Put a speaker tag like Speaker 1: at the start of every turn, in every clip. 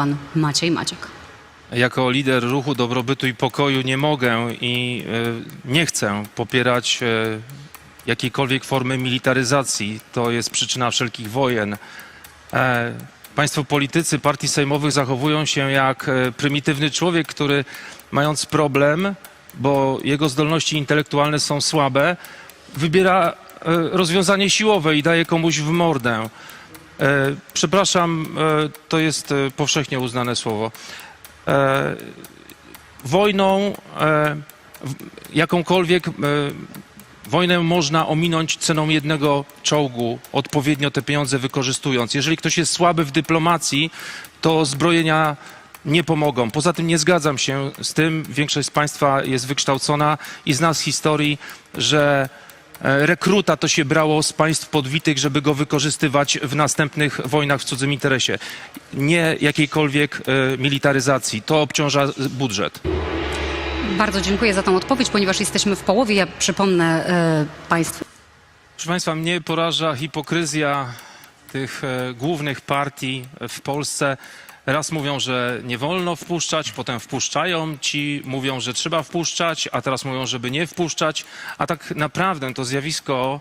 Speaker 1: Pan Maciej Maciek.
Speaker 2: Jako lider ruchu dobrobytu i pokoju nie mogę i e, nie chcę popierać e, jakiejkolwiek formy militaryzacji. To jest przyczyna wszelkich wojen. E, Państwo politycy partii sejmowych zachowują się jak prymitywny człowiek, który mając problem, bo jego zdolności intelektualne są słabe, wybiera rozwiązanie siłowe i daje komuś w mordę. E, Przepraszam, e, to jest e, powszechnie uznane słowo. Wojną, jakąkolwiek wojnę można ominąć ceną jednego czołgu, odpowiednio te pieniądze wykorzystując. Jeżeli ktoś jest słaby w dyplomacji, to zbrojenia nie pomogą. Poza tym nie zgadzam się z tym, większość z Państwa jest wykształcona i zna z historii, że rekruta to się brało z państw podwitych, żeby go wykorzystywać w następnych wojnach w cudzym interesie. Nie jakiejkolwiek e, militaryzacji. To obciąża budżet.
Speaker 1: Bardzo dziękuję za tą odpowiedź, ponieważ jesteśmy w połowie. Ja przypomnę e, Państwu.
Speaker 2: Proszę Państwa, mnie poraża hipokryzja tych e, głównych partii w Polsce. Raz mówią, że nie wolno wpuszczać, potem wpuszczają, ci mówią, że trzeba wpuszczać, a teraz mówią, żeby nie wpuszczać. A tak naprawdę to zjawisko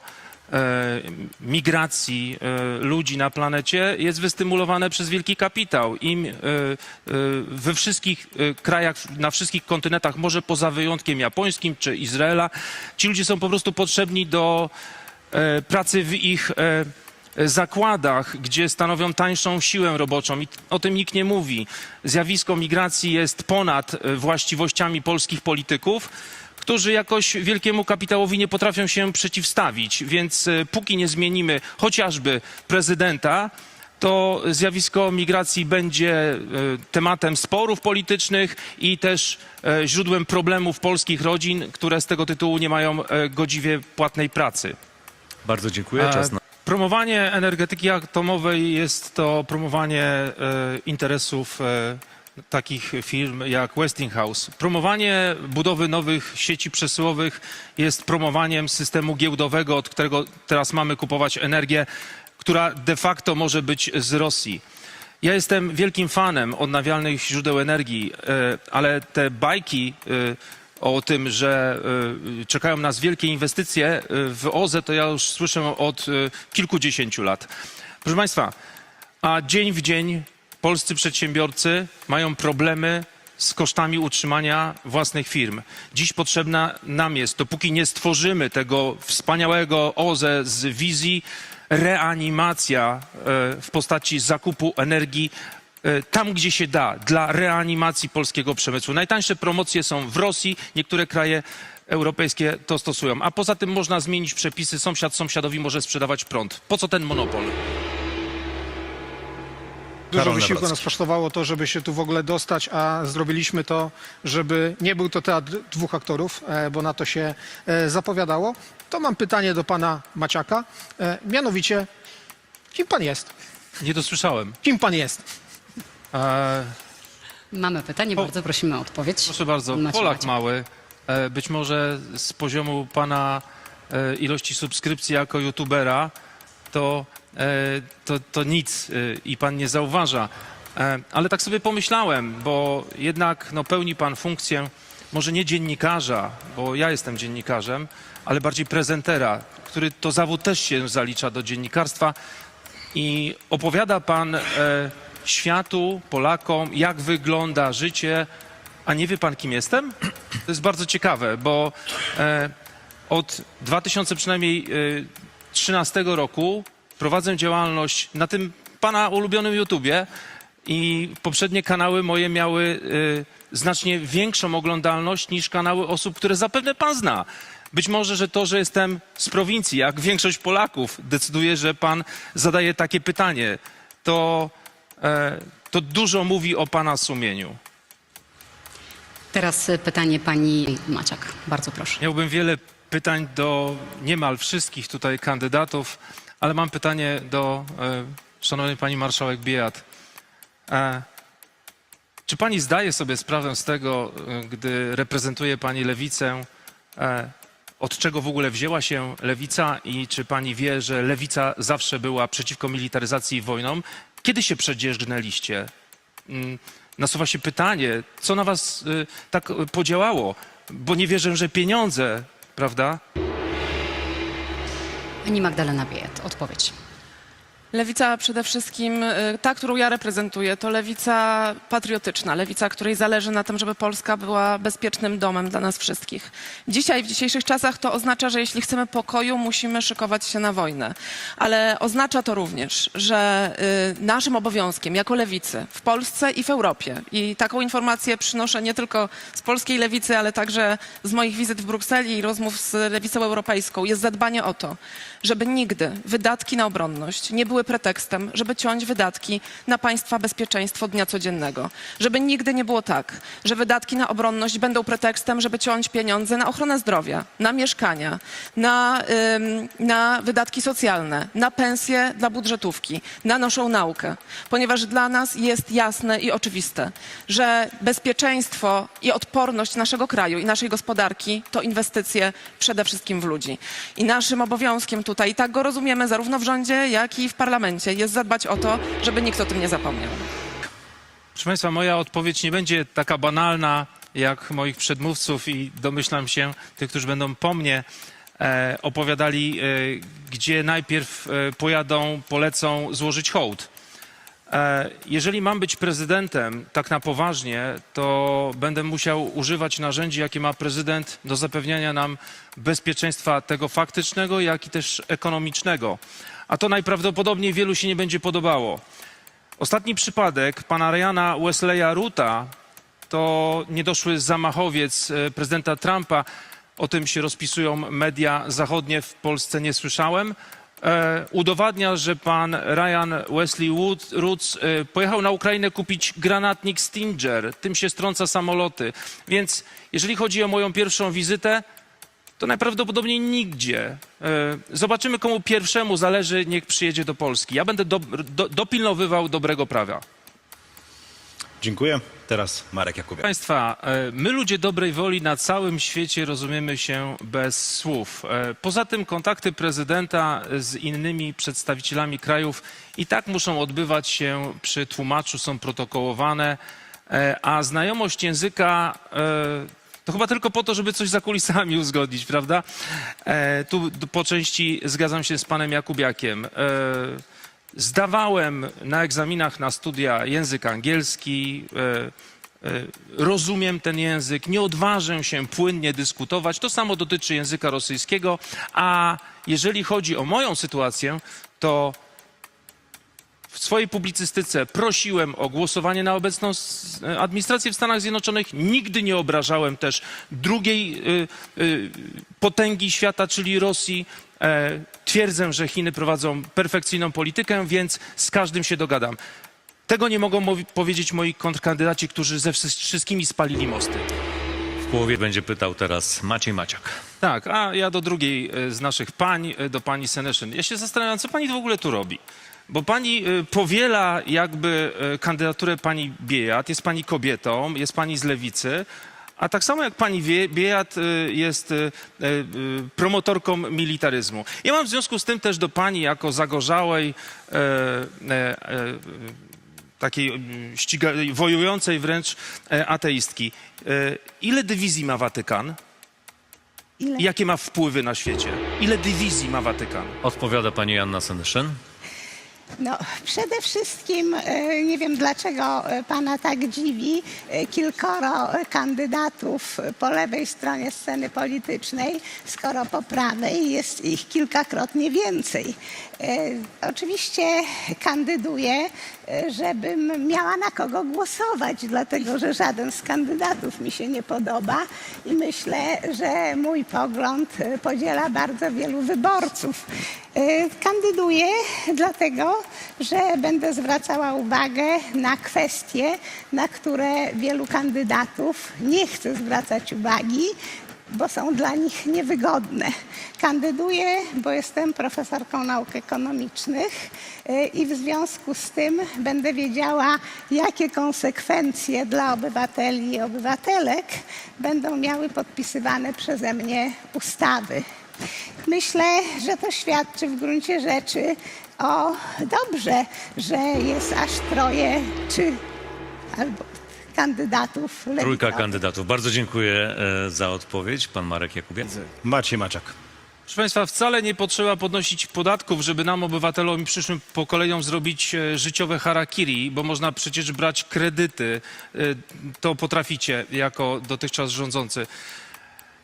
Speaker 2: e, migracji e, ludzi na planecie jest wystymulowane przez wielki kapitał. Im e, we wszystkich krajach, na wszystkich kontynentach, może poza wyjątkiem japońskim czy Izraela, ci ludzie są po prostu potrzebni do pracy w ich zakładach, gdzie stanowią tańszą siłę roboczą. I o tym nikt nie mówi. Zjawisko migracji jest ponad e, właściwościami polskich polityków, którzy jakoś wielkiemu kapitałowi nie potrafią się przeciwstawić. Więc e, póki nie zmienimy chociażby prezydenta, to zjawisko migracji będzie e, tematem sporów politycznych i też e, źródłem problemów polskich rodzin, które z tego tytułu nie mają e, godziwie płatnej pracy.
Speaker 3: Bardzo dziękuję. Czas
Speaker 2: E,
Speaker 3: na...
Speaker 2: Promowanie energetyki atomowej jest to promowanie e, interesów e, takich firm jak Westinghouse. Promowanie budowy nowych sieci przesyłowych jest promowaniem systemu giełdowego, od którego teraz mamy kupować energię, która de facto może być z Rosji. Ja jestem wielkim fanem odnawialnych źródeł energii, e, ale te bajki o tym, że e, czekają nas wielkie inwestycje e, w OZE, to ja już słyszę od e, kilkudziesięciu lat. Proszę Państwa, a dzień w dzień polscy przedsiębiorcy mają problemy z kosztami utrzymania własnych firm. Dziś potrzebna nam jest, dopóki nie stworzymy tego wspaniałego OZE z wizji, reanimacja w postaci zakupu energii tam, gdzie się da, dla reanimacji polskiego przemysłu. Najtańsze promocje są w Rosji, niektóre kraje europejskie to stosują. A poza tym można zmienić przepisy, sąsiad sąsiadowi może sprzedawać prąd. Po co ten monopol?
Speaker 4: Dużo
Speaker 3: Karol
Speaker 4: wysiłku
Speaker 3: Nawrocki.
Speaker 4: nas kosztowało to, żeby się tu w ogóle dostać, a zrobiliśmy to, żeby nie był to teatr dwóch aktorów, e, bo na to się e, zapowiadało. To mam pytanie do pana Maciaka. E, Mianowicie, kim pan jest?
Speaker 2: Nie dosłyszałem.
Speaker 4: Kim pan jest?
Speaker 2: E,
Speaker 1: Mamy pytanie,
Speaker 2: Po-
Speaker 1: bardzo prosimy o odpowiedź.
Speaker 2: Proszę bardzo,
Speaker 1: Macie,
Speaker 2: Polak
Speaker 1: macie.
Speaker 2: mały. E, Być może z poziomu pana e, ilości subskrypcji jako youtubera to, e, to, to nic e, i pan nie zauważa. E, Ale tak sobie pomyślałem, bo jednak no, pełni pan funkcję może nie dziennikarza, bo ja jestem dziennikarzem, ale bardziej prezentera, który to zawód też się zalicza do dziennikarstwa i opowiada pan e, światu, Polakom, jak wygląda życie, a nie wie pan, kim jestem? To jest bardzo ciekawe, bo e, od 2000 przynajmniej e, 13 roku prowadzę działalność na tym pana ulubionym YouTubie i poprzednie kanały moje miały e, znacznie większą oglądalność niż kanały osób, które zapewne pan zna. Być może, że to, że jestem z prowincji, jak większość Polaków, decyduje, że pan zadaje takie pytanie, to, to dużo mówi o pana sumieniu.
Speaker 1: Teraz e, pytanie pani Maciak. Bardzo proszę.
Speaker 2: Miałbym wiele pytań do niemal wszystkich tutaj kandydatów, ale mam pytanie do e, szanownej pani marszałek Biejat. E, czy pani zdaje sobie sprawę z tego, e, gdy reprezentuje pani lewicę, e, od czego w ogóle wzięła się lewica i czy pani wie, że lewica zawsze była przeciwko militaryzacji i wojnom? Kiedy się przedzierzgnęliście? mm, nasuwa się pytanie, co na was y, tak y, podziałało? Bo nie wierzę, że pieniądze, prawda?
Speaker 1: Pani Magdalena Biejat, odpowiedź.
Speaker 5: Lewica przede wszystkim, y, ta, którą ja reprezentuję, to lewica patriotyczna, lewica, której zależy na tym, żeby Polska była bezpiecznym domem dla nas wszystkich. Dzisiaj, w dzisiejszych czasach to oznacza, że jeśli chcemy pokoju, musimy szykować się na wojnę. Ale oznacza to również, że y, naszym obowiązkiem jako lewicy w Polsce i w Europie, i taką informację przynoszę nie tylko z polskiej lewicy, ale także z moich wizyt w Brukseli i rozmów z lewicą europejską, jest zadbanie o to, żeby nigdy wydatki na obronność nie były pretekstem, żeby ciąć wydatki na państwa bezpieczeństwo dnia codziennego. Żeby nigdy nie było tak, że wydatki na obronność będą pretekstem, żeby ciąć pieniądze na ochronę zdrowia, na mieszkania, na, na wydatki socjalne, na pensje dla budżetówki, na naszą naukę. Ponieważ dla nas jest jasne i oczywiste, że bezpieczeństwo i odporność naszego kraju i naszej gospodarki to inwestycje przede wszystkim w ludzi. I naszym obowiązkiem tutaj, i tak go rozumiemy zarówno w rządzie, jak i w parlamencie, jest zadbać o to, żeby nikt o tym nie zapomniał.
Speaker 2: Proszę Państwa, moja odpowiedź nie będzie taka banalna jak moich przedmówców i domyślam się tych, którzy będą po mnie e, opowiadali, e, gdzie najpierw e, pojadą, polecą złożyć hołd. E, jeżeli mam być prezydentem tak na poważnie, to będę musiał używać narzędzi, jakie ma prezydent do zapewniania nam bezpieczeństwa tego faktycznego, jak i też ekonomicznego. A to najprawdopodobniej wielu się nie będzie podobało. Ostatni przypadek pana Ryana Wesleya Ruta to niedoszły zamachowiec e, prezydenta Trumpa. O tym się rozpisują media zachodnie. W Polsce nie słyszałem. E, udowadnia, że pan Ryan Wesley Wood, Roots e, pojechał na Ukrainę kupić granatnik Stinger. Tym się strąca samoloty. Więc jeżeli chodzi o moją pierwszą wizytę, to najprawdopodobniej nigdzie. E, Zobaczymy, komu pierwszemu zależy, niech przyjedzie do Polski. Ja będę do, do, dopilnowywał dobrego prawa.
Speaker 3: Dziękuję. Teraz Marek Jakubiak.
Speaker 2: Państwa, e, my ludzie dobrej woli na całym świecie rozumiemy się bez słów. E, Poza tym kontakty prezydenta z innymi przedstawicielami krajów i tak muszą odbywać się przy tłumaczu, są protokołowane, a znajomość języka to chyba tylko po to, żeby coś za kulisami uzgodnić, prawda? E, Tu po części zgadzam się z panem Jakubiakiem. E, Zdawałem na egzaminach na studia język angielski, e, e, rozumiem ten język, nie odważę się płynnie dyskutować. To samo dotyczy języka rosyjskiego, a jeżeli chodzi o moją sytuację, to w swojej publicystyce prosiłem o głosowanie na obecną s- administrację w Stanach Zjednoczonych. Nigdy nie obrażałem też drugiej y, y, potęgi świata, czyli Rosji. E, twierdzę, że Chiny prowadzą perfekcyjną politykę, więc z każdym się dogadam. Tego nie mogą powiedzieć moi kontrkandydaci, którzy ze wszy- wszystkimi spalili mosty.
Speaker 3: W połowie będzie pytał teraz Maciej Maciak.
Speaker 2: Tak, a ja do drugiej e, z naszych pań, e, do pani Seneszyn. Ja się zastanawiam, co pani w ogóle tu robi? Bo pani e, powiela jakby e, kandydaturę pani Biejat, jest pani kobietą, jest pani z lewicy, a tak samo jak pani Wie- Biejat e, jest promotorką militaryzmu. Ja mam w związku z tym też do pani jako zagorzałej takiej ściga, wojującej wręcz ateistki. Ile dywizji ma Watykan?
Speaker 6: Ile?
Speaker 2: I Jakie ma wpływy na świecie? Ile dywizji ma Watykan?
Speaker 3: Odpowiada pani Janna Senyszyn.
Speaker 6: No, przede wszystkim e, nie wiem dlaczego e, pana tak dziwi e, kilkoro kandydatów po lewej stronie sceny politycznej, skoro po prawej jest ich kilkakrotnie więcej. Oczywiście kandyduję, żebym miała na kogo głosować, dlatego że żaden z kandydatów mi się nie podoba i myślę, że mój pogląd podziela bardzo wielu wyborców. E, Kandyduję dlatego, że będę zwracała uwagę na kwestie, na które wielu kandydatów nie chce zwracać uwagi, bo są dla nich niewygodne. Kandyduję, bo jestem profesorką nauk ekonomicznych e, i w związku z tym będę wiedziała, jakie konsekwencje dla obywateli i obywatelek będą miały podpisywane przeze mnie ustawy. Myślę, że to świadczy w gruncie rzeczy o dobrze, że jest aż troje czy albo kandydatów
Speaker 3: Trójka
Speaker 6: lewicowych.
Speaker 3: kandydatów. Bardzo dziękuję e, za odpowiedź. Pan Marek Jakubiak.
Speaker 7: Maciej Maciak.
Speaker 2: Proszę Państwa, wcale nie potrzeba podnosić podatków, żeby nam, obywatelom i przyszłym pokoleniom zrobić e, życiowe harakiri, bo można przecież brać kredyty. E, To potraficie jako dotychczas rządzący.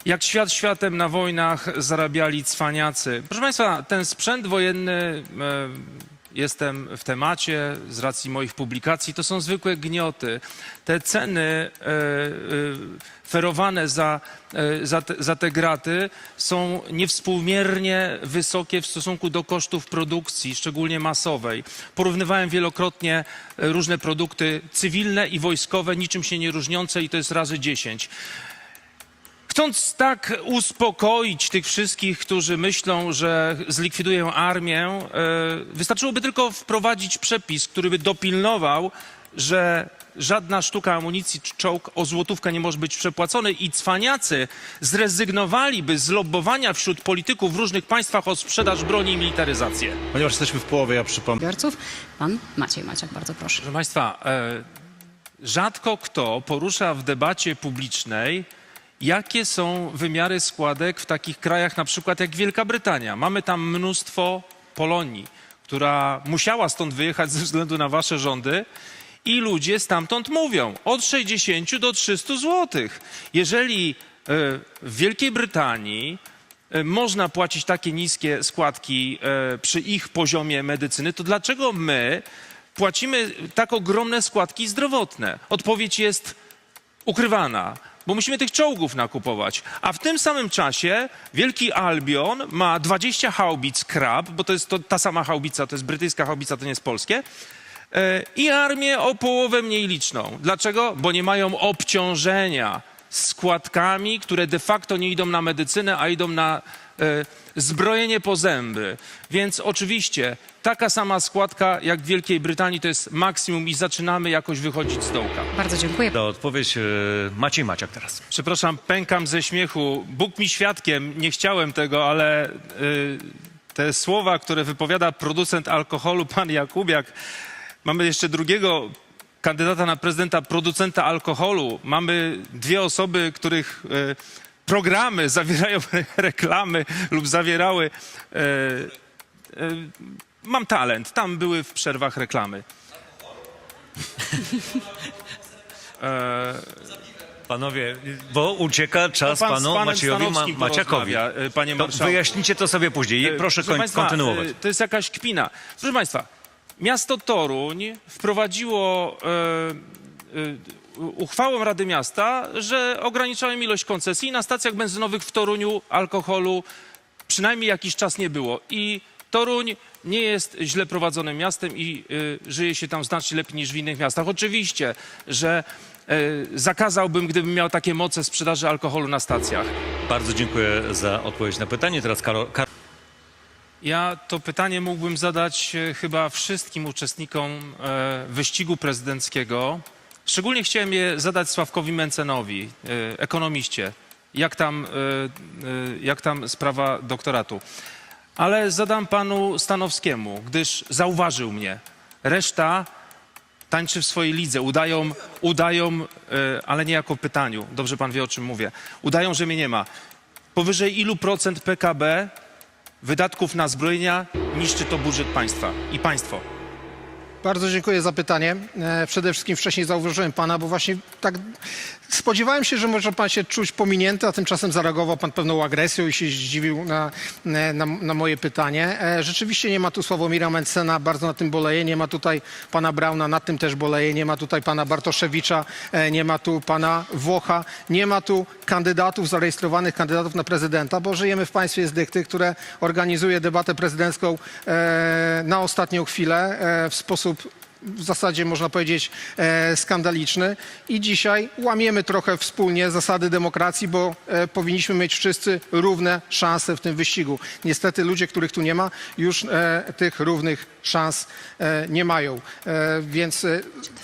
Speaker 2: Jak świat światem na wojnach zarabiali cwaniacy. Proszę Państwa, ten sprzęt wojenny, e, jestem w temacie z racji moich publikacji, to są zwykłe gnioty. Te ceny e, e, ferowane za, za, te, za te graty są niewspółmiernie wysokie w stosunku do kosztów produkcji, szczególnie masowej. Porównywałem wielokrotnie różne produkty cywilne i wojskowe, niczym się nie różniące i to jest razy 10. Chcąc tak uspokoić tych wszystkich, którzy myślą, że zlikwiduję armię, e, wystarczyłoby tylko wprowadzić przepis, który by dopilnował, że żadna sztuka amunicji czy czołg o złotówkę nie może być przepłacony i cwaniacy zrezygnowaliby z lobbowania wśród polityków w różnych państwach o sprzedaż broni i militaryzację.
Speaker 7: Ponieważ jesteśmy w połowie, ja przypomnę.
Speaker 1: Odbiorców. Pan Maciej Maciak, bardzo proszę.
Speaker 2: Proszę Państwa, e, rzadko kto porusza w debacie publicznej, jakie są wymiary składek w takich krajach na przykład jak Wielka Brytania. Mamy tam mnóstwo Polonii, która musiała stąd wyjechać ze względu na wasze rządy i ludzie stamtąd mówią od 60 do 300 złotych. Jeżeli e, w Wielkiej Brytanii e, można płacić takie niskie składki e, przy ich poziomie medycyny, to dlaczego my płacimy tak ogromne składki zdrowotne? Odpowiedź jest ukrywana, bo musimy tych czołgów nakupować. A w tym samym czasie Wielki Albion ma 20 haubic Krab, bo to jest to, ta sama haubica, to jest brytyjska haubica, to nie jest polskie. E, I armię o połowę mniej liczną. Dlaczego? Bo nie mają obciążenia składkami, które de facto nie idą na medycynę, a idą na e, zbrojenie po zęby. Więc oczywiście taka sama składka jak w Wielkiej Brytanii to jest maksimum i zaczynamy jakoś wychodzić z dołka.
Speaker 1: Bardzo dziękuję.
Speaker 3: Za odpowiedź e, Maciej Maciak teraz.
Speaker 2: Przepraszam, pękam ze śmiechu. Bóg mi świadkiem, nie chciałem tego, ale y, te słowa, które wypowiada producent alkoholu, pan Jakubiak, mamy jeszcze drugiego kandydata na prezydenta, producenta alkoholu. Mamy dwie osoby, których y, programy zawierają reklamy lub zawierały. y, y, mam talent, tam były w przerwach reklamy.
Speaker 3: Panowie, bo ucieka czas
Speaker 2: Pan z
Speaker 3: panu
Speaker 2: panem
Speaker 3: Maciejowi Ma
Speaker 2: Stanowskim
Speaker 3: Maciakowi.
Speaker 2: porozmawia, y, panie
Speaker 3: To
Speaker 2: marszałku.
Speaker 3: wyjaśnijcie to sobie później.
Speaker 2: E,
Speaker 3: Proszę koń-
Speaker 2: Państwa,
Speaker 3: kontynuować.
Speaker 2: e, To jest jakaś kpina. Proszę Państwa, miasto Toruń wprowadziło e, e, uchwałą Rady Miasta, że ograniczałem ilość koncesji i na stacjach benzynowych w Toruniu alkoholu przynajmniej jakiś czas nie było. I Toruń nie jest źle prowadzonym miastem i e, żyje się tam znacznie lepiej niż w innych miastach. Oczywiście, że e, zakazałbym, gdybym miał takie moce sprzedaży alkoholu na stacjach.
Speaker 3: Bardzo dziękuję za odpowiedź na pytanie. Teraz Karol, Karol
Speaker 2: Ja to pytanie mógłbym zadać e, chyba wszystkim uczestnikom e, wyścigu prezydenckiego. Szczególnie chciałem je zadać Sławkowi Mencenowi, e, ekonomiście. Jak tam, jak tam sprawa doktoratu? Ale zadam panu Stanowskiemu, gdyż zauważył mnie. Reszta tańczy w swojej lidze, udają, udają e, ale nie jako pytaniu, dobrze pan wie o czym mówię, udają, że mnie nie ma. Powyżej ilu procent PKB wydatków na zbrojenia niszczy to budżet państwa i państwo.
Speaker 4: Bardzo dziękuję za pytanie. E, Przede wszystkim wcześniej zauważyłem pana, bo właśnie tak spodziewałem się, że może pan się czuć pominięty, a tymczasem zareagował pan pewną agresją i się zdziwił na, na, na moje pytanie. E, Rzeczywiście nie ma tu Sławomira Mencena, bardzo na tym boleję. Nie ma tutaj pana Brauna, nad tym też boleję. Nie ma tutaj pana Bartoszewicza, e, nie ma tu pana Włocha, nie ma tu kandydatów, zarejestrowanych kandydatów na prezydenta, bo żyjemy w państwie z dykty, które organizuje debatę prezydencką na ostatnią chwilę w sposób YouTube w zasadzie można powiedzieć e, skandaliczny i dzisiaj łamiemy trochę wspólnie zasady demokracji, bo e, powinniśmy mieć wszyscy równe szanse w tym wyścigu. Niestety ludzie, których tu nie ma, już e, tych równych szans e, nie mają. E, Więc e,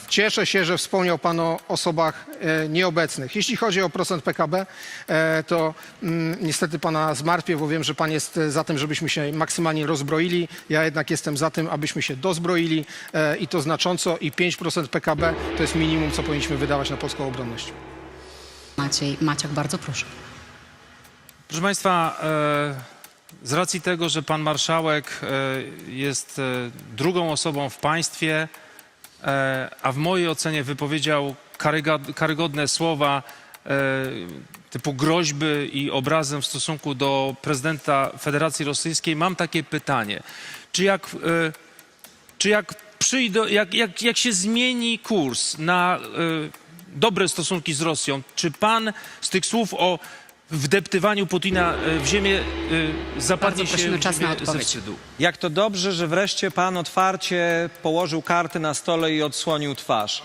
Speaker 4: cieszę się, że wspomniał Pan o osobach e, nieobecnych. Jeśli chodzi o procent PKB, e, to mm, niestety Pana zmartwię, bo wiem, że Pan jest e, za tym, żebyśmy się maksymalnie rozbroili. Ja jednak jestem za tym, abyśmy się dozbroili e, i to znacząco i 5% PKB to jest minimum, co powinniśmy wydawać na polską obronność.
Speaker 1: Maciej, Maciak, bardzo proszę.
Speaker 2: Proszę Państwa, e, z racji tego, że pan marszałek e, jest e, drugą osobą w państwie, a w mojej ocenie wypowiedział karygodne słowa typu groźby i obrazem w stosunku do prezydenta Federacji Rosyjskiej, mam takie pytanie. Czy jak, czy jak przyjdą, jak, jak, jak się zmieni kurs na e, dobre stosunki z Rosją, czy pan z tych słów o wdeptywaniu Putina e, w ziemię e, zapadnie
Speaker 1: Bardzo
Speaker 2: się
Speaker 1: prosimy,
Speaker 2: w
Speaker 1: czas na odpowiedź.
Speaker 2: wstydu?
Speaker 8: Jak to dobrze, że wreszcie pan otwarcie położył karty na stole i odsłonił twarz.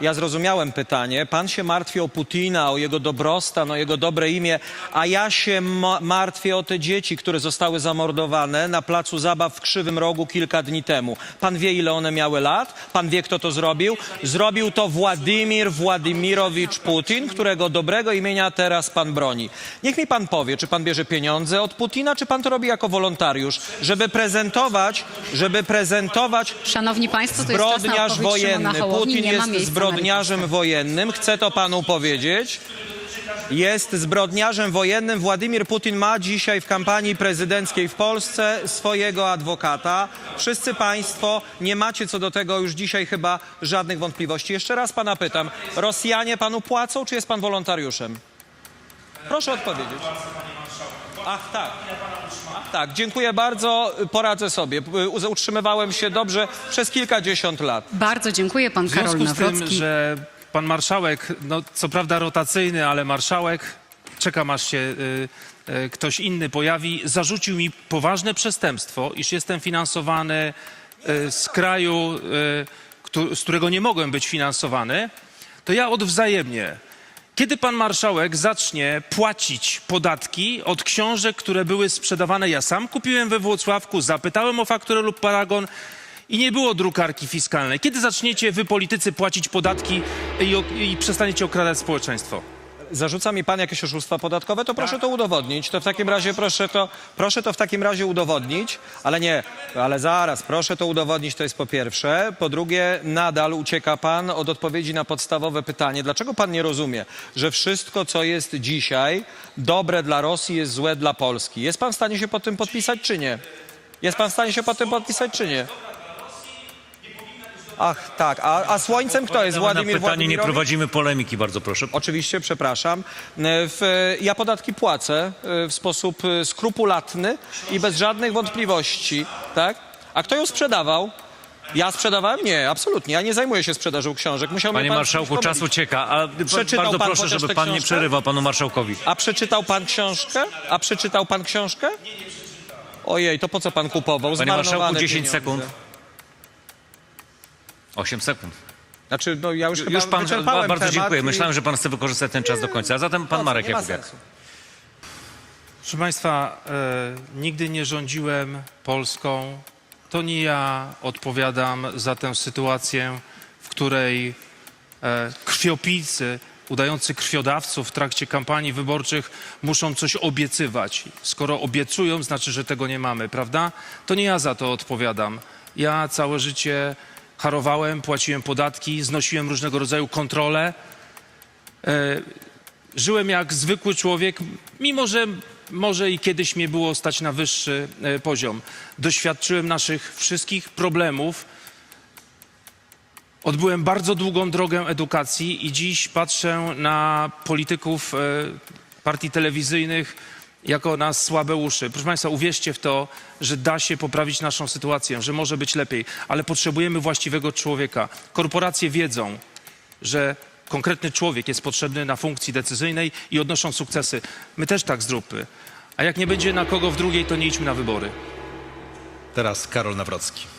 Speaker 8: Ja zrozumiałem pytanie. Pan się martwi o Putina, o jego dobrostan, o jego dobre imię, a ja się ma- martwię o te dzieci, które zostały zamordowane na placu zabaw w Krzywym Rogu kilka dni temu. Pan wie, ile one miały lat? Pan wie, kto to zrobił? Zrobił to Władimir Władimirowicz Putin, którego dobrego imienia teraz pan broni. Niech mi pan powie, czy pan bierze pieniądze od Putina, czy pan to robi jako wolontariusz, żeby prezentować, żeby prezentować
Speaker 1: Szanowni Państwo, to jest
Speaker 8: Zbrodniarz wojenny. Putin
Speaker 1: Nie ma
Speaker 8: jest
Speaker 1: miejsca na
Speaker 8: zbrodniarzem wojennym. Chcę to panu powiedzieć. Jest zbrodniarzem wojennym. Władimir Putin ma dzisiaj w kampanii prezydenckiej w Polsce swojego adwokata. Wszyscy państwo nie macie co do tego już dzisiaj chyba żadnych wątpliwości. Jeszcze raz pana pytam. Rosjanie panu płacą, czy jest pan wolontariuszem? Proszę odpowiedzieć. Ach tak. Ach, tak, dziękuję bardzo. Poradzę sobie. Utrzymywałem się dobrze przez kilkadziesiąt lat.
Speaker 1: Bardzo dziękuję, pan
Speaker 2: W
Speaker 1: Karol
Speaker 2: związku z tym,
Speaker 1: Nawrocki.
Speaker 2: że pan marszałek, no co prawda rotacyjny, ale marszałek, czekam aż się y, y, ktoś inny pojawi, zarzucił mi poważne przestępstwo, iż jestem finansowany y, z kraju, y, któ- z którego nie mogłem być finansowany, to ja odwzajemnię. Kiedy pan marszałek zacznie płacić podatki od książek, które były sprzedawane? Ja sam kupiłem we Włocławku, zapytałem o fakturę lub paragon i nie było drukarki fiskalnej. Kiedy zaczniecie wy, politycy, płacić podatki i, i przestaniecie okradać społeczeństwo?
Speaker 8: Zarzuca mi pan jakieś oszustwa podatkowe, to proszę to udowodnić. To w takim razie proszę to, proszę to w takim razie udowodnić, ale nie, ale zaraz, proszę to udowodnić, to jest po pierwsze. Po drugie, nadal ucieka pan od odpowiedzi na podstawowe pytanie. Dlaczego pan nie rozumie, że wszystko, co jest dzisiaj dobre dla Rosji, jest złe dla Polski? Jest pan w stanie się pod tym podpisać, czy nie? Jest pan w stanie się pod tym podpisać, czy nie? Ach, tak. A, a słońcem kto jest?
Speaker 3: Na
Speaker 8: Władimir
Speaker 3: pytanie nie prowadzimy polemiki, bardzo proszę.
Speaker 8: Oczywiście, przepraszam. E, W, ja podatki płacę e, w sposób e, skrupulatny i bez żadnych wątpliwości, tak? A kto ją sprzedawał? Ja sprzedawałem? Nie, absolutnie. Ja nie zajmuję się sprzedażą książek. Musiał mnie
Speaker 3: Panie
Speaker 8: pan
Speaker 3: marszałku,
Speaker 8: czymś
Speaker 3: czas
Speaker 8: pomylić.
Speaker 3: ucieka, a b-
Speaker 8: Przeczytał
Speaker 3: bardzo
Speaker 8: pan
Speaker 3: proszę,
Speaker 8: chociaż
Speaker 3: żeby
Speaker 8: tę
Speaker 3: pan nie
Speaker 8: książkę?
Speaker 3: przerywał panu marszałkowi.
Speaker 8: A przeczytał pan książkę? A przeczytał pan książkę? Ojej, to po co pan kupował?
Speaker 3: Panie marszałku,
Speaker 8: Zmarnowane
Speaker 3: 10
Speaker 8: pieniądze.
Speaker 3: sekund. 8 sekund.
Speaker 8: Znaczy, no ja już,
Speaker 3: Już
Speaker 8: chyba
Speaker 3: pan,
Speaker 8: wyczerpałem
Speaker 3: bardzo
Speaker 8: temat
Speaker 3: dziękuję.
Speaker 8: i-
Speaker 3: Myślałem, że pan chce wykorzystać ten czas do końca. A zatem pan
Speaker 8: Po co?
Speaker 3: Marek
Speaker 8: Nie ma
Speaker 3: Jakubiak.
Speaker 8: sensu.
Speaker 2: Proszę Państwa, e, nigdy nie rządziłem Polską. To nie ja odpowiadam za tę sytuację, w której e, krwiopijcy, udający krwiodawców w trakcie kampanii wyborczych muszą coś obiecywać. Skoro obiecują, znaczy, że tego nie mamy, prawda? To nie ja za to odpowiadam. Ja całe życie harowałem, płaciłem podatki, znosiłem różnego rodzaju kontrole. Żyłem jak zwykły człowiek, mimo że może i kiedyś mnie było stać na wyższy e, poziom. Doświadczyłem naszych wszystkich problemów. Odbyłem bardzo długą drogę edukacji i dziś patrzę na polityków e, partii telewizyjnych jako na słabe uszy. Proszę Państwa, uwierzcie w to, że da się poprawić naszą sytuację, że może być lepiej, ale potrzebujemy właściwego człowieka. Korporacje wiedzą, że konkretny człowiek jest potrzebny na funkcji decyzyjnej i odnoszą sukcesy. My też tak zróbmy. A jak nie będzie na kogo w drugiej, to nie idźmy na wybory.
Speaker 7: Teraz Karol Nawrocki.